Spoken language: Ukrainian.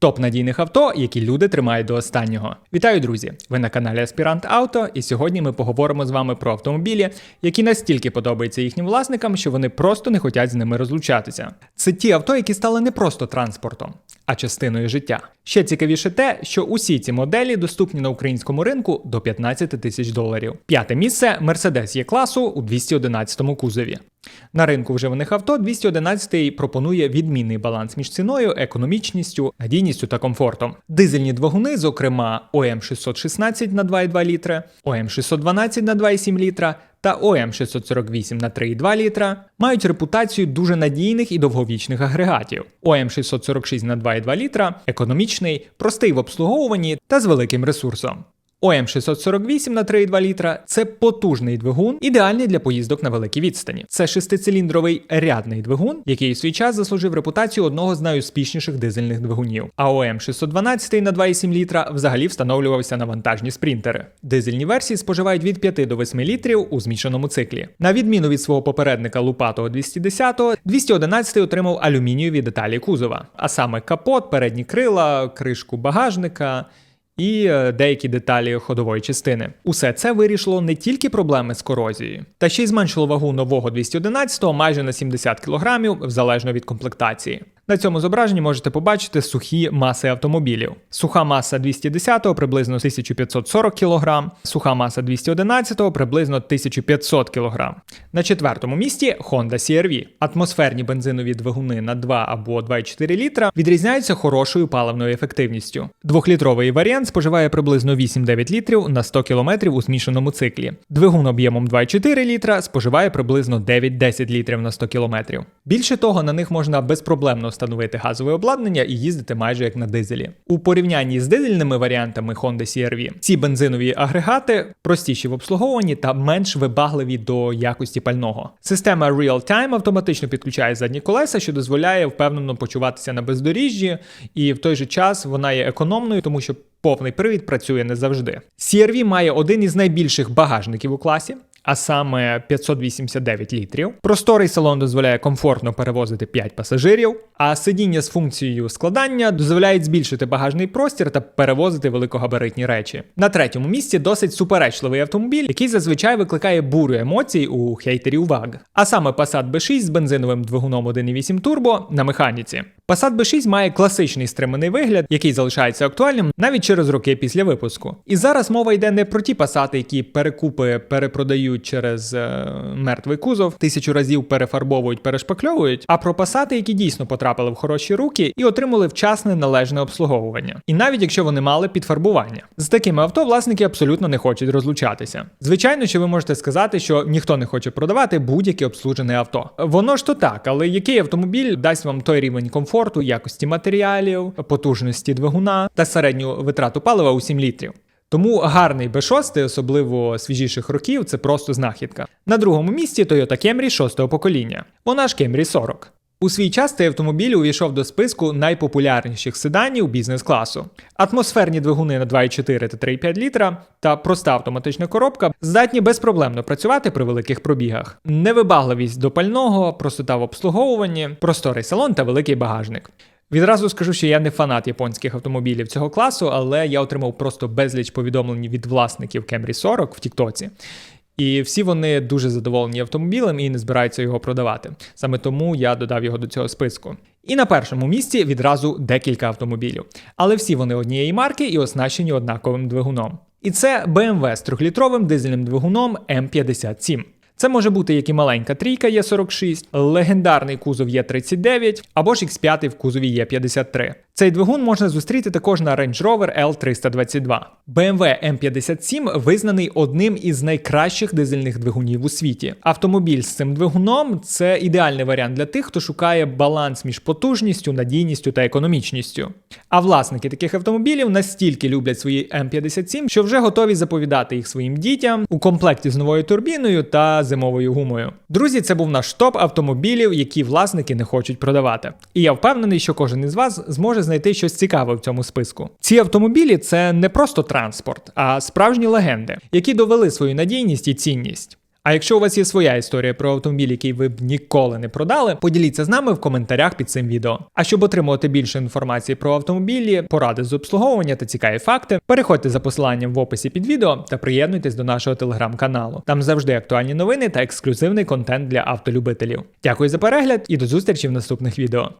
Топ надійних авто, які люди тримають до останнього. Вітаю, друзі! Ви на каналі Аспірант Авто, і сьогодні ми поговоримо з вами про автомобілі, які настільки подобаються їхнім власникам, що вони просто не хочуть з ними розлучатися. Це ті авто, які стали не просто транспортом, а частиною життя. Ще цікавіше те, що усі ці моделі доступні на українському ринку до 15 тисяч доларів. П'яте місце Mercedes є класу у 211 кузові. На ринку вживаних авто 211 пропонує відмінний баланс між ціною, економічністю, надійністю та комфортом. Дизельні двигуни, зокрема ОМ 616 на 2,2 літри, ОМ 612 на 2,7 літра та ОМ 648 на 3,2 літра, мають репутацію дуже надійних і довговічних агрегатів. ОМ 646 на 2,2 літра економічний, простий в обслуговуванні та з великим ресурсом. ОМ 648 на 3,2 літра це потужний двигун, ідеальний для поїздок на великій відстані. Це шестициліндровий рядний двигун, який у свій час заслужив репутацію одного з найуспішніших дизельних двигунів. А ОМ 612 на 2,7 літра взагалі встановлювався на вантажні спринтери. Дизельні версії споживають від 5 до 8 літрів у змішаному циклі. На відміну від свого попередника лупатого 210, 211 отримав алюмінієві деталі кузова, а саме капот, передні крила, кришку багажника і е, деякі деталі ходової частини. Усе це вирішило не тільки проблеми з корозією, та ще й зменшило вагу нового 211 майже на 70 кг, залежно від комплектації. На цьому зображенні можете побачити сухі маси автомобілів. Суха маса 210-го приблизно 1540 кг, суха маса 211-го приблизно 1500 кг. На четвертому місці Honda CR-V. Атмосферні бензинові двигуни на 2 або 2,4 літра відрізняються хорошою паливною ефективністю. Двохлітровий варіант споживає приблизно 8-9 літрів на 100 км у змішаному циклі. Двигун об'ємом 2,4 літра споживає приблизно 9-10 літрів на 100 км. Більше того, на них можна безпроблемно встановити газове обладнання і їздити майже як на дизелі. У порівнянні з дизельними варіантами Honda CR-V, ці бензинові агрегати простіші в обслуговуванні та менш вибагливі до якості пального. Система Real-Time автоматично підключає задні колеса, що дозволяє впевнено почуватися на бездоріжжі, і в той же час вона є економною, тому що повний привід працює не завжди. CR-V має один із найбільших багажників у класі а саме 589 літрів. Просторий салон дозволяє комфортно перевозити 5 пасажирів, а сидіння з функцією складання дозволяють збільшити багажний простір та перевозити великогабаритні речі. На третьому місці досить суперечливий автомобіль, який зазвичай викликає бурю емоцій у хейтерів ВАГ. А саме Passat B6 з бензиновим двигуном 1.8 турбо на механіці. Passat B6 має класичний стриманий вигляд, який залишається актуальним навіть через роки після випуску. І зараз мова йде не про ті пасати, які перекупи перепродають через е, мертвий кузов, тисячу разів перефарбовують, перешпакльовують, а про пасати, які дійсно потрапили в хороші руки і отримали вчасне належне обслуговування. І навіть якщо вони мали підфарбування. З такими авто власники абсолютно не хочуть розлучатися. Звичайно, що ви можете сказати, що ніхто не хоче продавати будь-яке обслужене авто. Воно ж то так, але який автомобіль дасть вам той рівень комфорту? Комфорту, якості матеріалів, потужності двигуна та середню витрату палива у 7 літрів. Тому гарний B6, особливо свіжіших років, це просто знахідка. На другому місці Toyota Camry 6-го покоління. Вона ж Camry 40. У свій час цей автомобіль увійшов до списку найпопулярніших седанів бізнес-класу. Атмосферні двигуни на 2,4 та 3,5 літра та проста автоматична коробка здатні безпроблемно працювати при великих пробігах. Невибагливість до пального, простота в обслуговуванні, просторий салон та великий багажник. Відразу скажу, що я не фанат японських автомобілів цього класу, але я отримав просто безліч повідомлень від власників Camry 40 в Тіктоці. І всі вони дуже задоволені автомобілем і не збираються його продавати. Саме тому я додав його до цього списку. І на першому місці відразу декілька автомобілів. Але всі вони однієї марки і оснащені однаковим двигуном. І це BMW з трьохлітровим дизельним двигуном М57. Це може бути як і маленька трійка Є46, легендарний кузов Є39 або ж X5 в кузові Є53. Цей двигун можна зустріти також на Range Rover L322. BMW M57 визнаний одним із найкращих дизельних двигунів у світі. Автомобіль з цим двигуном це ідеальний варіант для тих, хто шукає баланс між потужністю, надійністю та економічністю. А власники таких автомобілів настільки люблять свої M57, що вже готові заповідати їх своїм дітям у комплекті з новою турбіною та зимовою гумою. Друзі, це був наш топ автомобілів, які власники не хочуть продавати. І я впевнений, що кожен із вас зможе знайти щось цікаве в цьому списку. Ці автомобілі це не просто транспорт, а справжні легенди, які довели свою надійність і цінність. А якщо у вас є своя історія про автомобіль, який ви б ніколи не продали, поділіться з нами в коментарях під цим відео. А щоб отримувати більше інформації про автомобілі, поради з обслуговування та цікаві факти, переходьте за посиланням в описі під відео та приєднуйтесь до нашого телеграм-каналу. Там завжди актуальні новини та ексклюзивний контент для автолюбителів. Дякую за перегляд і до зустрічі в наступних відео.